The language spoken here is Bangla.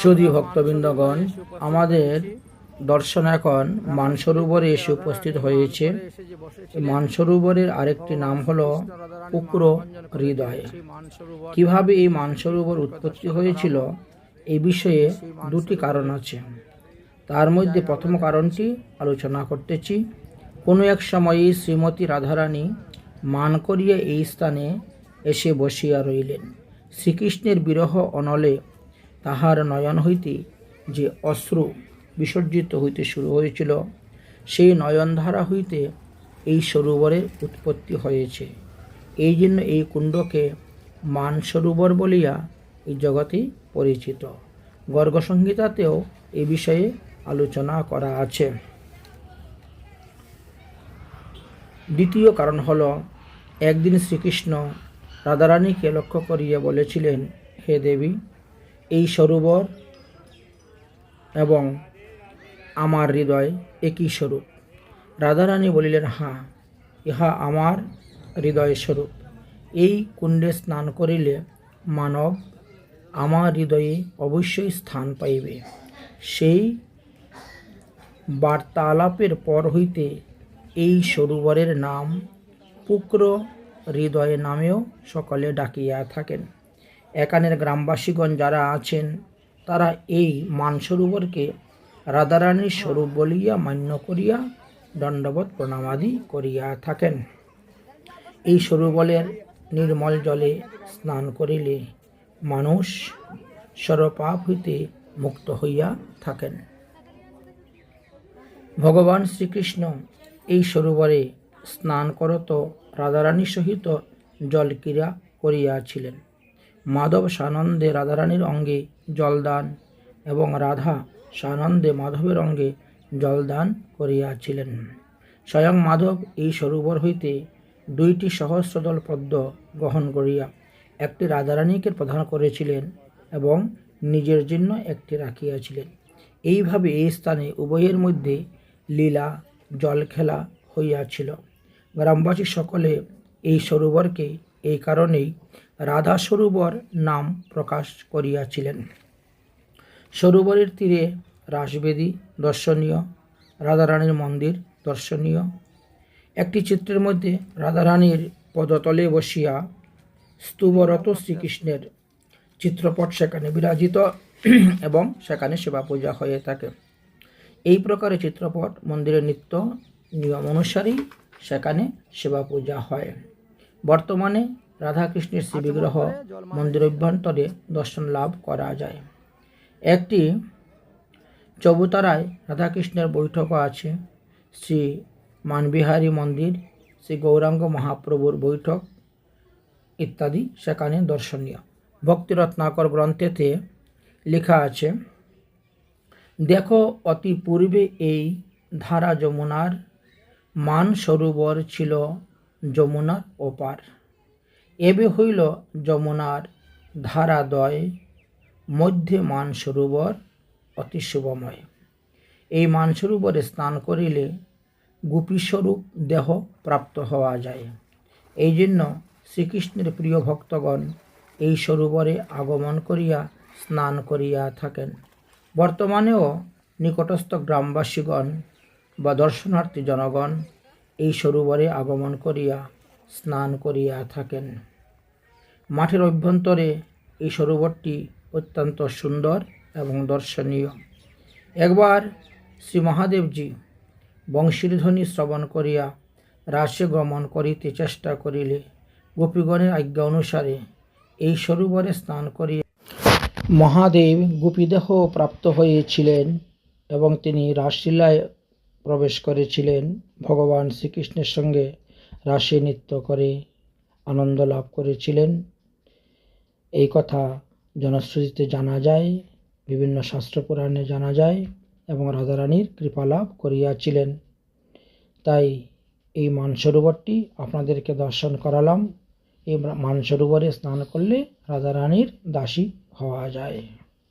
সুধী ভক্তবৃন্দগণ আমাদের দর্শন এখন মানসরোবরে এসে উপস্থিত হয়েছে। মানসরোবরের আরেকটি নাম হলো উক্র হৃদয়। কীভাবে এই মানসরোবর উৎপত্তি হয়েছিল এই বিষয়ে দুটি কারণ আছে। তার মধ্যে প্রথম কারণটি আলোচনা করতেছি। কোনো এক সময়ে শ্রীমতী রাধারানী মান করিয়া এই স্থানে এসে বসিয়া রইলেন। শ্রীকৃষ্ণের বিরহ অনলে তাহার নয়ন হইতে যে অশ্রু বিসর্জিত হইতে শুরু হয়েছিল, সেই নয়নধারা হইতে এই সরোবরের উৎপত্তি হয়েছে। এই জন্য এই কুণ্ডকে মান সরোবর বলিয়া এই জগতে পরিচিত। গর্গসংহিতাতেও এ বিষয়ে আলোচনা করা আছে। দ্বিতীয় কারণ হল, একদিন শ্রীকৃষ্ণ রাধারানীকে লক্ষ্য করিয়া বলেছিলেন, হে দেবী এই সরোবর এবং আমার হৃদয় একই স্বরূপ। রাধারানী বলিলেন হ্যাঁ ইহা আমার হৃদয় স্বরূপ। এই কুণ্ডে স্নান করিলে মানব আমার হৃদয়ে অবশ্যই স্থান পাইবে। সেই বার্তালাপের পর হইতে এই সরোবরের নাম পুক্র হৃদয় নামেও সকলে ডাকিয়া থাকেন। এখানের গ্রামবাসীগণ যারা আছেন, তারা এই মানসরোবরকে রাধারানীর স্বরূপ বলিয়া মান্য করিয়া দণ্ডবত প্রণামাদি করিয়া থাকেন। এই সরোবরের নির্মল জলে স্নান করিলে মানুষ সর্বপাপ হইতে মুক্ত হইয়া থাকেন। ভগবান শ্রীকৃষ্ণ এই সরোবরে স্নান করত, রাধারানীর সহিত জলক্রীড়া করিয়াছিলেন। মাধব সানন্দে রাধারানীর অঙ্গে জলদান এবং রাধা সানন্দে মাধবের অঙ্গে জলদান করিয়াছিলেন। স্বয়ং মাধব এই সরোবর হইতে দুইটি সহস্রদল পদ্ম গ্রহণ করিয়া একটি রাধারানীকে প্রদান করেছিলেন এবং নিজের জন্য একটি রাখিয়াছিলেন। এইভাবে এই স্থানে উভয়ের মধ্যে লীলা জল খেলা হইয়াছিল। গ্রামবাসী সকলে এই সরোবরকে এই কারণেই রাধা সরোবর নাম প্রকাশ করিয়াছিলেন। সরোবরের তীরে রাসবেদী দর্শনীয়, রাধারানীর মন্দির দর্শনীয়। একটি চিত্রের মধ্যে রাধারানীর পদতলে বসিয়া স্তূবরত শ্রীকৃষ্ণের চিত্রপট সেখানে বিরাজিত এবং সেখানে সেবা পূজা হয়ে থাকে। এই প্রকারে চিত্রপট, মন্দিরের নিত্য নিয়ম অনুসারেই সেখানে সেবা পূজা হয়। বর্তমানে রাধাকৃষ্ণের শ্রী বিগ্রহ মন্দির অভ্যন্তরে দর্শন লাভ করা যায়। একটি চৌবতারায় রাধাকৃষ্ণের বৈঠকও আছে। শ্রী মানবিহারী মন্দির শ্রী গৌরাঙ্গ মহাপ্রভুর বৈঠক ইত্যাদি সেখানে দর্শনীয়। ভক্তিরত্নাকর গ্রন্থেতে লেখা আছে দেখো অতি পূর্বে এই ধারা যমুনার মান সরোবর ছিল যমুনার ওপার। এবে হইল যমুনার ধারাদয়, মধ্যে মান সরোবর অতি শুভময় এই মানসরোবরে স্নান করিলে গোপীস্বরূপ দেহ প্রাপ্ত হওয়া যায়। এই জন্য শ্রীকৃষ্ণের প্রিয় ভক্তগণ এই সরোবরে আগমন করিয়া স্নান করিয়া থাকেন। বর্তমানেও নিকটস্থ গ্রামবাসীগণ বা দর্শনার্থী জনগণ এই সরোবরে আগমন করিয়া, স্নান করিয়া থাকেন। মাঠের অভ্যন্তরে এই সরোবরটি অত্যন্ত সুন্দর এবং দর্শনীয়। একবার শ্রী মহাদেবজি বংশীর ধ্বনি শ্রবণ করিয়া রাশে গমন করিতে চেষ্টা করিলে, গোপীগণের আজ্ঞা অনুসারে এই সরোবরে স্নান করিয়া মহাদেব গোপীদেহ প্রাপ্ত হয়েছিলেন এবং তিনি রাসলীলায় প্রবেশ করেছিলেন ভগবান শ্রীকৃষ্ণের সঙ্গে। রাসে নৃত্য করে আনন্দ লাভ করেছিলেন। এই কথা জনশ্রুতিতে জানা যায়, বিভিন্ন শাস্ত্র পুরাণে জানা যায় এবং রাধারানীর কৃপালাভ করিয়াছিলেন। তাই এই মানসরোবরটি আপনাদেরকে দর্শন করালাম। এই মানসরোবরে স্নান করলে রাধারানীর দাসী হওয়া যায়।